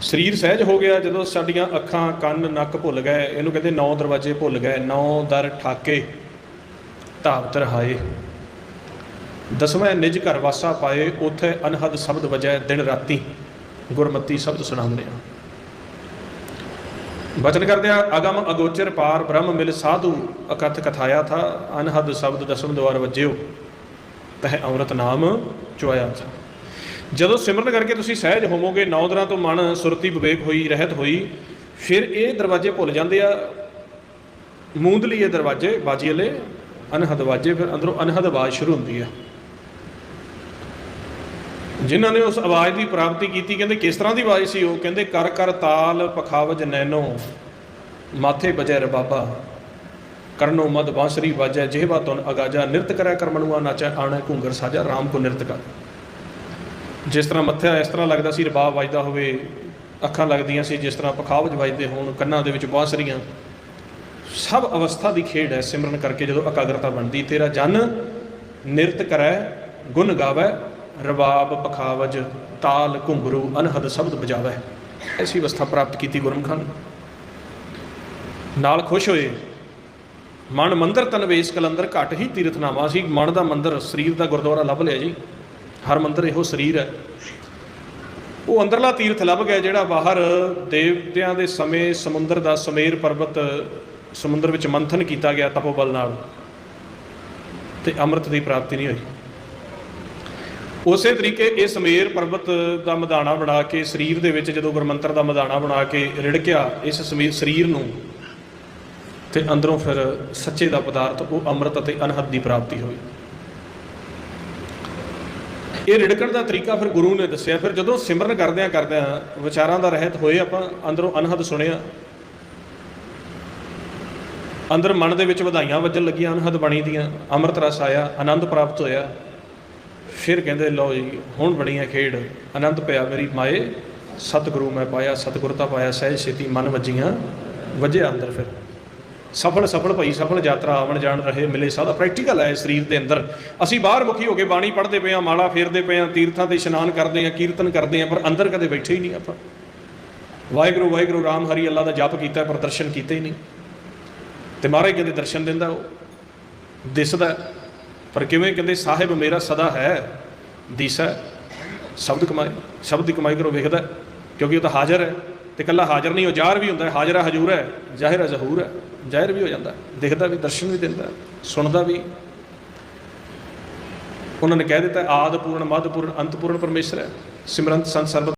ਸਰੀਰ ਸਹਿਜ ਹੋ ਗਿਆ ਜਦੋਂ ਸਾਡੀਆਂ ਅੱਖਾਂ ਕੰਨ ਨੱਕ ਭੁੱਲ ਗਏ। ਇਹਨੂੰ ਕਹਿੰਦੇ ਨੌ ਦਰਵਾਜ਼ੇ ਭੁੱਲ ਗਏ। ਨੌ ਦਰ ਠਾਕੇ ਧਾਵ ਤਰਹਾਏ ਦਸਵੇਂ ਨਿਜ ਘਰ ਵਾਸਾ ਪਾਏ, ਉਥੇ ਅਨਹਦ ਸ਼ਬਦ ਵਜੈ ਦਿਨ ਰਾਤੀ। ਗੁਰਮਤੀ ਸ਼ਬਦ ਸੁਣਾਉਂਦੇ ਆ ਬਚਨ ਕਰਦੇ ਆ ਅਗਮ ਅਗੋਚਰ ਪਾਰ ਬ੍ਰਹਮ ਮਿਲ ਸਾਧੂ, ਅਕਥ ਕਥਾਇਆ ਥਾ, ਅਨਹਦ ਸ਼ਬਦ ਦਸਮ ਦਵਾਰ ਵਜਿਓ। ਤਹ ਅੰਮ੍ਰਿਤ ਨਾਮ ਚੁਆਇਆ ਥਾ। ਜਦੋਂ ਸਿਮਰਨ ਕਰਕੇ ਤੁਸੀਂ ਸਹਿਜ ਹੋਵੋਗੇ, ਨੌ ਦਿਨਾਂ ਤੋਂ ਮਨ ਸੁਰਤੀ ਵਿਵੇਕ ਹੋਈ, ਰਹਿਤ ਹੋਈ, ਫਿਰ ਇਹ ਦਰਵਾਜ਼ੇ ਭੁੱਲ ਜਾਂਦੇ ਆ। ਮੂੰਦ ਲਈ ਇਹ ਦਰਵਾਜ਼ੇ, ਬਾਜੀ ਵਾਲੇ, ਅਨਹਦ ਵਾਜੇ, ਫਿਰ ਅੰਦਰੋਂ ਅਨਹਦ ਆਵਾਜ਼ ਸ਼ੁਰੂ ਹੁੰਦੀ ਆ। ਜਿਨ੍ਹਾਂ ਨੇ ਉਸ ਆਵਾਜ਼ ਦੀ ਪ੍ਰਾਪਤੀ ਕੀਤੀ, ਕਹਿੰਦੇ ਕਿਸ ਤਰ੍ਹਾਂ ਦੀ ਆਵਾਜ਼ ਸੀ ਉਹ? ਕਹਿੰਦੇ, ਕਰ ਕਰ ਤਾਲ ਪਖਾਵਜ ਨੈਨੋ ਮਾਥੇ ਬਜੈ ਰਬਾਬਾ ਕਰਨੋ ਮਦ ਬਾਂਸਰੀ ਵਾਜੈ ਜਿਹਵਾ ਤੁਨ ਅਗਾਜਾ, ਨਿਰਤ ਕਰੈ ਕਰਮਣੂਆ, ਨਾਚੈ, ਆਣੈ ਘੁੰਗਰ ਸਾਜਾ RAM ਕੋ ਨਿਰਤ ਕਰ। ਜਿਸ ਤਰ੍ਹਾਂ ਮੱਥਾ ਇਸ ਤਰ੍ਹਾਂ ਲੱਗਦਾ ਸੀ, ਰਬਾਬ ਵੱਜਦਾ ਹੋਵੇ, ਅੱਖਾਂ ਲੱਗਦੀਆਂ ਸੀ, ਜਿਸ ਤਰ੍ਹਾਂ ਪਖਾਵਜ ਵੱਜਦੇ ਹੋਣ, ਕੰਨਾਂ ਦੇ ਵਿੱਚ ਬਾਂਸਰੀਆਂ ਸਭ ਅਵਸਥਾ ਦੀ ਖੇਡ ਹੈ ਸਿਮਰਨ ਕਰਕੇ ਜਦੋਂ ਇਕਾਗਰਤਾ ਬਣਦੀ, ਤੇਰਾ ਜਨ ਨਿਰਤ ਕਰੈ, ਗੁਣ ਗਾਵੈ, ਰਬਾਬ, ਪਖਾਵਜ, ਤਾਲ, ਘੁੰਗਰੂ, ਅਨਹਦ ਸ਼ਬਦ ਬਜਾਵੈ ਐਸੀ ਅਵਸਥਾ ਪ੍ਰਾਪਤ ਕੀਤੀ ਗੁਰਮੁਖਾਂ ਨੇ। ਨਾਲ ਖੁਸ਼ ਹੋਏ। ਮਨ ਮੰਦਰ ਤਨਵੇਸ਼ ਕਲੰਦਰ ਘਟ ਹੀ ਤੀਰਥਨਾਮਾ ਸੀ। ਮਨ ਦਾ ਮੰਦਰ ਸਰੀਰ ਦਾ ਗੁਰਦੁਆਰਾ ਲੱਭ ਲਿਆ ਜੀ। ਹਰ ਮੰਦਰ ਇਹੋ ਸਰੀਰ ਹੈ। ਉਹ ਅੰਦਰਲਾ ਤੀਰਥ ਲੱਭ ਗਿਆ ਜਿਹੜਾ ਬਾਹਰ ਦੇਵਤਿਆਂ ਦੇ ਸਮੇਂ ਸਮੁੰਦਰ ਦਾ ਸਮੇਰ ਪਰਬਤ ਸਮੁੰਦਰ ਵਿੱਚ ਮੰਥਨ ਕੀਤਾ ਗਿਆ ਤਪੋਬਲ ਨਾਲ। ਤੇ ਅੰਮ੍ਰਿਤ ਦੀ ਪ੍ਰਾਪਤੀ ਨਹੀਂ ਹੋਈ। ਉਸੇ ਤਰੀਕੇ ਇਹ ਸਮੇਰ ਪਰਬਤ ਦਾ ਮਧਾਣਾ ਬਣਾ ਕੇ, ਸਰੀਰ ਦੇ ਵਿੱਚ ਜਦੋਂ ਗੁਰਮੰਤਰ ਦਾ ਮਧਾਣਾ ਬਣਾ ਕੇ ਰਿੜਕਿਆ ਇਸ ਸਮੇਰ ਸਰੀਰ ਨੂੰ ਤੇ ਅੰਦਰੋਂ ਫਿਰ ਸੱਚੇ ਦਾ ਪਦਾਰਥ, ਉਹ ਅੰਮ੍ਰਿਤ ਅਤੇ ਅਨਹਦ ਦੀ ਪ੍ਰਾਪਤੀ ਹੋਈ। ਇਹ ਰਿੜਕਣ ਦਾ ਤਰੀਕਾ ਫਿਰ ਗੁਰੂ ਨੇ ਦੱਸਿਆ। ਫਿਰ ਜਦੋਂ ਸਿਮਰਨ ਕਰਦਿਆਂ ਕਰਦਿਆਂ ਵਿਚਾਰਾਂ ਦਾ ਰਹਿਤ ਹੋਏ ਆਪਾਂ, ਅੰਦਰੋਂ ਅਨਹਦ ਸੁਣਿਆ। ਅੰਦਰ ਮਨ ਦੇ ਵਿੱਚ ਵਧਾਈਆਂ ਵੱਜਣ ਲੱਗੀਆਂ, ਅਨਹਦ ਬਣੀ ਦੀਆਂ ਅੰਮ੍ਰਿਤ ਰਸ ਆਇਆ, ਆਨੰਦ ਪ੍ਰਾਪਤ ਹੋਇਆ। ਫਿਰ ਕਹਿੰਦੇ, ਲਓ ਜੀ, ਹੁਣ ਬੜੀਆਂ ਖੇਡ। ਆਨੰਦ ਪਿਆ ਮੇਰੀ ਮਾਏ, ਸਤਿਗੁਰੂ ਮੈਂ ਪਾਇਆ ਸਤਿਗੁਰਤਾ ਪਾਇਆ, ਸਹਿਜ ਛੇਤੀ ਮਨ ਵੱਜੀਆਂ, ਵੱਜਿਆ ਅੰਦਰ ਫਿਰ। ਸਫਲ ਸਫਲ ਭਈ, ਸਫਲ ਯਾਤਰਾ ਆਵਣ ਜਾਣ ਰਹੇ ਮਿਲੇ ਸਾਦਾ ਪ੍ਰੈਕਟੀਕਲ ਹੈ ਸਰੀਰ ਦੇ ਅੰਦਰ। ਅਸੀਂ ਬਾਹਰ ਮੁਖੀ ਹੋ ਕੇ ਬਾਣੀ ਪੜ੍ਹਦੇ ਪਏ ਆ ਮਾਲਾ ਫੇਰਦੇ ਪਏ ਆ ਤੀਰਥਾਂ ਤੇ ਇਸ਼ਨਾਨ ਕਰਦੇ ਆ ਕੀਰਤਨ ਕਰਦੇ ਆ ਪਰ ਅੰਦਰ ਕਦੇ ਬੈਠੇ ਹੀ ਨਹੀਂ ਆਪਾਂ। ਵਾਹਿਗੁਰੂ ਵਾਹਿਗੁਰੂ, ਰਾਮ ਹਰੀ ਅੱਲਾ ਦਾ ਜਪ ਕੀਤਾ, ਪਰ ਦਰਸ਼ਨ ਕੀਤੇ ਹੀ ਨਹੀਂ। ਤੇ ਮਹਾਰਾਜ ਕਹਿੰਦੇ ਦਰਸ਼ਨ ਦਿੰਦਾ ਉਹ। ਦਿਸਦਾ ਪਰ ਕਿਵੇਂ ਕਹਿੰਦੇ, ਸਾਹਿਬ ਮੇਰਾ ਸਦਾ ਹੈ, ਦਿਸਾ, ਸ਼ਬਦ ਕਮਾਈ, ਸ਼ਬਦ ਦੀ ਕਮਾਈ ਕਰੋ, ਵੇਖਦਾ ਕਿਉਂਕਿ ਉਹ ਤਾਂ ਹਾਜ਼ਰ ਹੈ। ਤੇ ਕੱਲਾ ਹਾਜ਼ਰ ਨਹੀਂ, ਉਹ ਜ਼ਾਹਰ ਵੀ ਹੁੰਦਾ ਹੈ। ਹਾਜ਼ਰ ਹਜੂਰ ਹੈ, ਜ਼ਾਹਿਰ ਹੈ ਜ਼ਹੂਰ ਹੈ। ਜ਼ਾਹਿਰ ਵੀ ਹੋ ਜਾਂਦਾ ਦਿਖਦਾ ਵੀ, ਦਰਸ਼ਨ ਵੀ ਦਿੰਦਾ ਸੁਣਦਾ ਵੀ। ਉਹਨਾਂ ਨੇ ਕਹਿ ਦਿੱਤਾ ਆਦ ਪੂਰਨ ਮਦ ਪੂਰਨ ਅੰਤ ਪੂਰਨ ਪਰਮੇਸ਼ਰ ਹੈ। ਸਿਮਰੰਤ ਸੰਤ ਸਰਬ